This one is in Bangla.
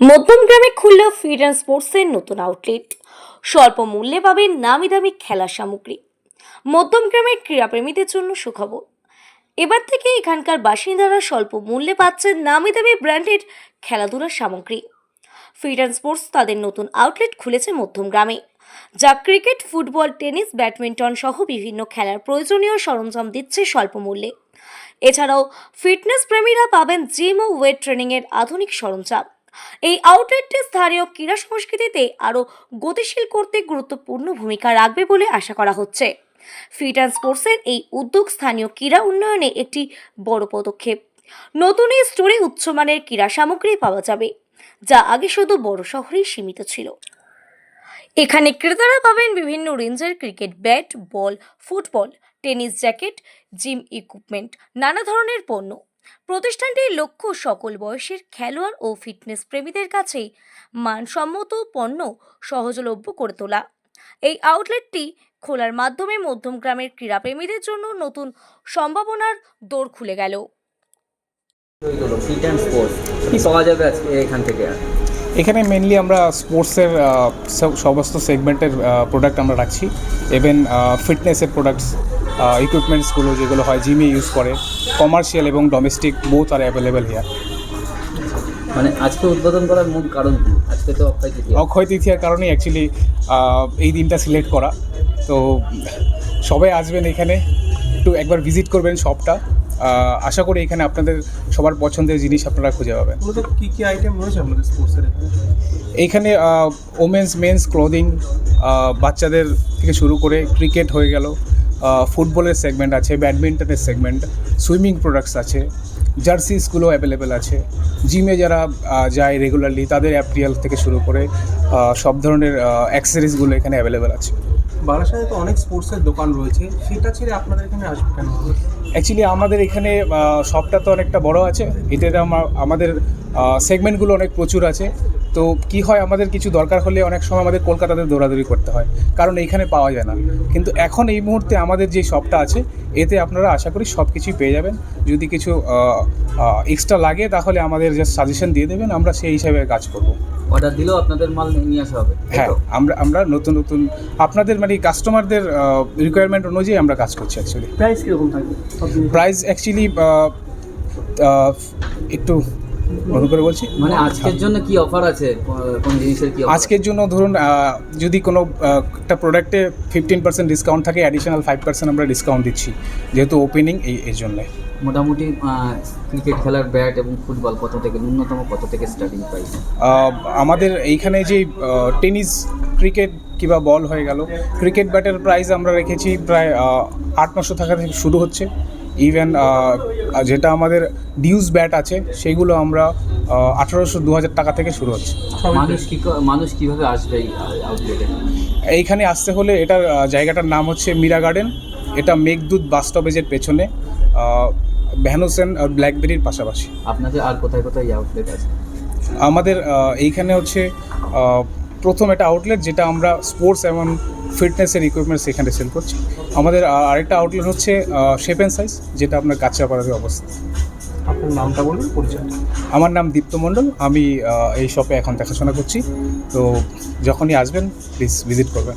মধ্যমগ্রামে খুলল ফিড অ্যান্ড স্পোর্টসের নতুন আউটলেট স্বল্প মূল্যে পাবেন নামি দামি খেলার সামগ্রী। মধ্যম মধ্যমগ্রামের ক্রীড়াপ্রেমীদের জন্য সুখবর। এবার থেকে এখানকার বাসিন্দারা স্বল্প মূল্যে পাচ্ছেন নামি দামি ব্র্যান্ডেড খেলাধুলার সামগ্রী। ফিড অ্যান্ড স্পোর্টস তাদের নতুন আউটলেট খুলেছে মধ্যমগ্রামে যা ক্রিকেট ফুটবল টেনিস ব্যাডমিন্টন সহ বিভিন্ন খেলার প্রয়োজনীয় সরঞ্জাম দিচ্ছে স্বল্প মূল্যে। এছাড়াও ফিটনেস প্রেমীরা পাবেন জিম ও ওয়েট ট্রেনিংয়ের আধুনিক সরঞ্জাম। এই আউটলেটটি স্থানীয় ক্রীড়া সংস্কৃতিতে আরও গতিশীল করতে গুরুত্বপূর্ণ ভূমিকা রাখবে বলে আশা করা হচ্ছে। ফিট অ্যান্ড স্পোর্টসের এই উদ্যোগ স্থানীয় ক্রীড়া উন্নয়নে একটি বড় পদক্ষেপ। নতুন এই স্টোরে উচ্চমানের ক্রীড়া সামগ্রী পাওয়া যাবে, যা আগে শুধু বড় শহরেই সীমিত ছিল। এখানে ক্রেতারা পাবেন বিভিন্ন রেঞ্জের cricket bat, ball, football, tennis jacket, gym equipment, নানা ধরনের পণ্য। প্রতিষ্ঠানটির লক্ষ্য সকল বয়সের খেলোয়াড় ও ফিটনেস প্রেমীদের কাছেই মানসম্মত পণ্য সহজলভ্য করে তোলা। এই আউটলেটটি খোলার মাধ্যমে মধ্যমগ্রামের ক্রীড়াপ্রেমীদের জন্য নতুন সম্ভাবনার দৌড় খুলে গেল। স্পোর্টস কি পাওয়া যাবে আজকে এখান থেকে? এখানে মেনলি আমরা স্পোর্টসের সমস্ত সেগমেন্টের প্রোডাক্ট আমরা রাখছি। ইভেন ফিটনেসের প্রোডাক্টস ইকুইপমেন্টসগুলো যেগুলো হয় জিমে ইউজ করে। কমার্শিয়াল এবং domestic both are available here মানে আজকে উদ্বোধন করার মূল কারণ কি? আজকে তো অক্ষয় তৃতীয়া। অক্ষয় তৃতীয়ার কারণেই অ্যাকচুয়ালি এই দিনটা সিলেক্ট করা। তো সবাই আসবেন এখানে। একটু একবার ভিজিট করবেন শপটা আশা করি এখানে আপনাদের সবার পছন্দের জিনিস আপনারা খুঁজে পাবেন। কী কী আইটেম রয়েছে আপনাদের স্পোর্টসের এখানে? এইখানে ওমেন্স মেন্স ক্লোদিং বাচ্চাদের থেকে শুরু করে ক্রিকেট হয়ে গেল। ফুটবলের সেগমেন্ট আছে ব্যাডমিন্টনের সেগমেন্ট সুইমিং প্রোডাক্টস আছে জার্সিসগুলো অ্যাভেলেবেল আছে। জিমে যারা যায় রেগুলারলি তাদের অ্যাপ্রিয়াল থেকে শুরু করে সব ধরনের অ্যাক্সেসরিজগুলো এখানে অ্যাভেলেবেল আছে। বারাসাতে তো অনেক স্পোর্টসের দোকান রয়েছে। সেটা ছেড়ে আপনাদের এখানে আসবে কেন? অ্যাকচুয়ালি আমাদের এখানে শপটা তো অনেকটা বড় আছে। এটাতে আমা- আমাদের সেগমেন্টগুলো অনেক প্রচুর আছে। তো কি হয় আমাদের কিছু দরকার হলে অনেক সময় আমাদের কলকাতাতে দৌড়াদৌড়ি করতে হয় কারণ এইখানে পাওয়া যায় না। কিন্তু এখন এই মুহূর্তে আমাদের যে শপটা আছে এতে আপনারা আশা করি সব কিছুই পেয়ে যাবেন। যদি কিছু এক্সট্রা লাগে তাহলে আমাদের জাস্ট সাজেশন দিয়ে দেবেন আমরা সেই হিসাবে কাজ করব। অর্ডার দিলেও আপনাদের মাল নিয়ে আসা হবে হ্যাঁ আমরা আমরা নতুন নতুন আপনাদের মানে কাস্টমারদের রিকোয়ারমেন্ট অনুযায়ী আমরা কাজ করছি অ্যাকচুয়ালি প্রাইস কীরকম থাকবে? প্রাইস অ্যাকচুয়ালি একটু মনে করে বলছি? মানে আজকের জন্য কি অফার আছে? কোন জিনিসের কি আজকের জন্য ধরুন যদি কোনো একটা প্রোডাক্টে ফিফটিন পার্সেন্ট ডিসকাউন্ট থাকে অ্যাডিশনাল ফাইভ পার্সেন্ট আমরা ডিসকাউন্ট দিচ্ছি যেহেতু ওপেনিং এই এর জন্যে। মোটামুটি ক্রিকেট খেলার ব্যাট এবং ফুটবল কত থেকে ন্যূনতম কত থেকে স্টার্টিং প্রাইস আমাদের এইখানে যে টেনিস ক্রিকেট কিংবা বল হয়ে গেল ক্রিকেট ব্যাটের প্রাইস আমরা রেখেছি প্রায় আট নশো টাকা থেকে শুরু হচ্ছে। ইভেন যেটা আমাদের ডিউজ ব্যাট আছে সেগুলো আমরা আঠারোশো দু হাজার টাকা থেকে শুরু হচ্ছে। মানুষ কি মানুষ কীভাবে আসবে এইখানে আসতে হলে এটার জায়গাটার নাম হচ্ছে মীরা গার্ডেন এটা মেঘদূত বাস স্টপেজের পেছনে ভ্যানোসেন আর ব্ল্যাকবেরির পাশাপাশি। আপনাদের আর কোথায় কোথায় আউটলেট আছে? আমাদের এইখানে হচ্ছে প্রথম একটা আউটলেট যেটা আমরা স্পোর্টস এবং ফিটনেসের ইকুইপমেন্টস এখানে সেল করছি। আমাদের আরেকটা আউটলেট হচ্ছে শেপ অ্যান্ড সাইজ যেটা আপনার কাঁচাপাড়ার অবস্থা আপনার নামটা বলুন পরিচয় আমার নাম দীপ্ত মণ্ডল আমি এই শপে এখন দেখাশোনা করছি। তো যখনই আসবেন প্লিজ ভিজিট করবেন।